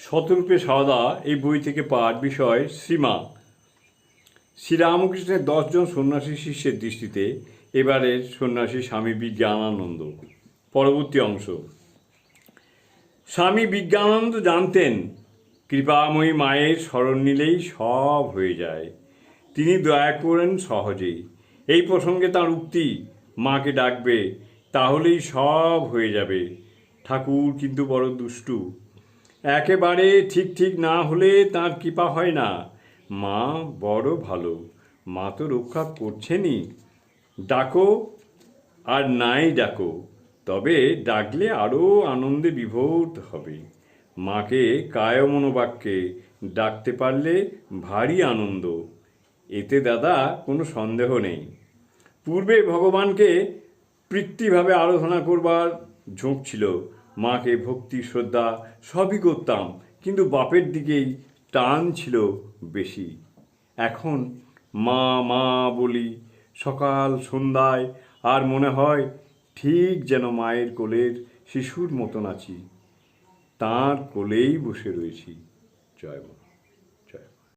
শতরূপে সাদা এই বই থেকে পাঠ বিষয় শ্রীমা। শ্রীরামকৃষ্ণের দশজন সন্ন্যাসী শিষ্যের দৃষ্টিতে এবারের সন্ন্যাসী স্বামী বিজ্ঞানানন্দ। পরবর্তী অংশ। স্বামী বিজ্ঞানানন্দ জানতেন, কৃপাময়ী মায়ের স্মরণ নিলেই সব হয়ে যায়। তিনি দয়া করেন সহজেই। এই প্রসঙ্গে তার উক্তি, মাকে ডাকবে, তাহলেই সব হয়ে যাবে। ঠাকুর কিন্তু বড় দুষ্টু। একেবারে ঠিক ঠিক না হলে তার কৃপা হয় না। মা বড় ভালো, মা তো রক্ষা করছেনই। ডাকো আর নাই ডাকো, তবে ডাকলে আরও আনন্দে বিভোর হবে। মাকে কায় মনোবাক্যে ডাকতে পারলে ভারী আনন্দ, এতে দাদা কোনো সন্দেহ নেই। পূর্বে ভগবানকে পৃথিভাবে আরাধনা করবার ঝোঁক ছিল মাকে ভক্তি, শ্রদ্ধা সবই করতাম, কিন্তু বাপের দিকেই টান ছিল বেশি। এখন মা মা বলি সকাল সন্ধ্যায়, আর মনে হয় ঠিক যেন মায়ের কোলের শিশুর মতন আছি। তাঁর কোলেই বসে রয়েছি, জয়